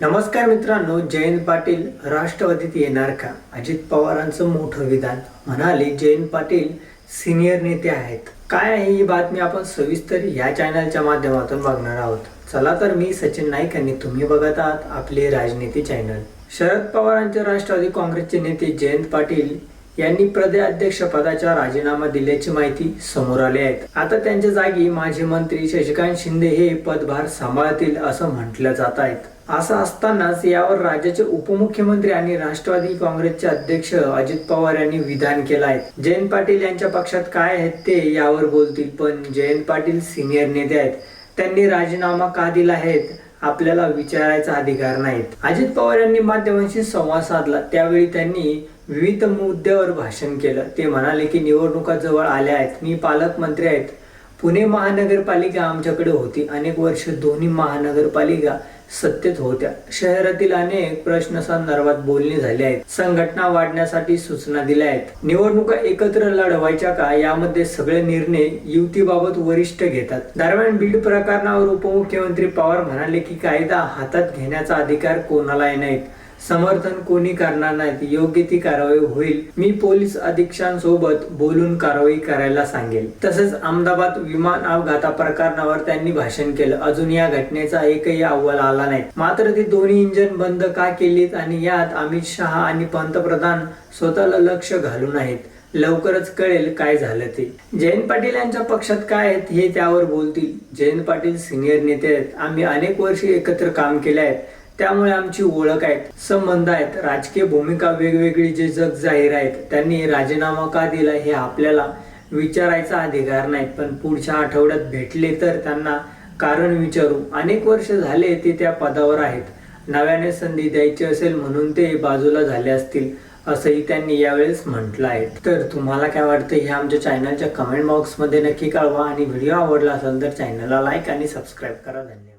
नमस्कार मित्रांनो जयंत पाटील राष्ट्रवादीत येणार का? अजित पवारांचं मोठं विधान. म्हणाले जयंत पाटील सिनियर नेते आहेत. काय आहे ही बातमी आपण सविस्तर या चॅनलच्या माध्यमातून बघणार आहोत. चला तर मी सचिन नाईक आणि तुम्ही बघत आहात आपले राजनीती चॅनल शरद पवारांचे राष्ट्रवादी काँग्रेसचे नेते जयंत पाटील यांनी प्रदेशाध्यक्ष पदाचा राजीनामा दिल्याची माहिती समोर आली आहे. आता त्यांच्या जागी माजी मंत्री शशिकांत शिंदे हे पदभार सांभाळतील असं म्हटलं जात आहेत असं असतानाच यावर राज्याचे उपमुख्यमंत्री आणि राष्ट्रवादी काँग्रेसचे अध्यक्ष अजित पवार यांनी विधान केलं आहे. जयंत पाटील यांच्या पक्षात काय आहेत ते यावर बोलतील पण जयंत पाटील सिनियर नेते आहेत. त्यांनी राजीनामा का दिला आहेत आपल्याला विचारायचा अधिकार नाहीत अजित पवार यांनी माध्यमांशी संवाद साधला. त्यावेळी त्यांनी विविध मुद्द्यावर भाषण केलं. ते म्हणाले की निवडणुका जवळ आल्या आहेत. मी पालकमंत्री आहेत. पुणे महानगरपालिका आमच्याकडे होती. अनेक वर्ष दोन्ही महानगरपालिका सत्तेत होत्या. शहरातील अनेक प्रश्न संदर्भात बोलणी झाली आहेत. संघटना वाढण्यासाठी सूचना दिल्या आहेत. निवडणुका एकत्र लढवायच्या का? यामध्ये सगळे निर्णय युतीबाबत वरिष्ठ घेतात. दरम्यान बीड प्रकरणावर उपमुख्यमंत्री पवार म्हणाले की कायदा हातात घेण्याचा अधिकार कोणालाही नाहीत. समर्थन कोणी करणार नाहीत योग्य ती कारवाई होईल. मी पोलीस अधीक्षकांसोबत बोलून कारवाई करायला सांगेल. तसेच अहमदाबाद विमान अपघाता प्रकरणावर त्यांनी भाषण केलं. अजून या घटनेचा एकही अहवाल आला नाही. मात्र ती दोन्ही इंजन बंद का केलीत आणि यात अमित शहा आणि पंतप्रधान स्वतःला लक्ष घालून आहेत लवकरच कळेल काय झालं ते. जयंत पाटील यांच्या पक्षात काय आहेत हे त्यावर बोलतील. जयंत पाटील सिनियर नेते आहेत. आम्ही अनेक वर्षे एकत्र काम केले आहेत त्यामुळे आमची ओळख आहेत संबंध आहेत राजकीय भूमिका वेगवेगळी जे जग जाहीर आहेत त्यांनी राजीनामा का दिला हे आपल्याला विचारायचा अधिकार नाही पण पुढच्या आठवड्यात भेटले तर त्यांना कारण विचारू. अनेक वर्ष झाले ते त्या पदावर आहेत. नव्याने संधी द्यायची असेल म्हणून ते बाजूला झाले असतील असंही त्यांनी यावेळेस म्हटलं आहे. तर तुम्हाला काय वाटतं हे आमच्या चॅनलच्या कमेंट बॉक्समध्ये नक्की कळवा आणि व्हिडिओ आवडला असेल तर चॅनलला लाईक आणि सबस्क्राईब करा. धन्यवाद.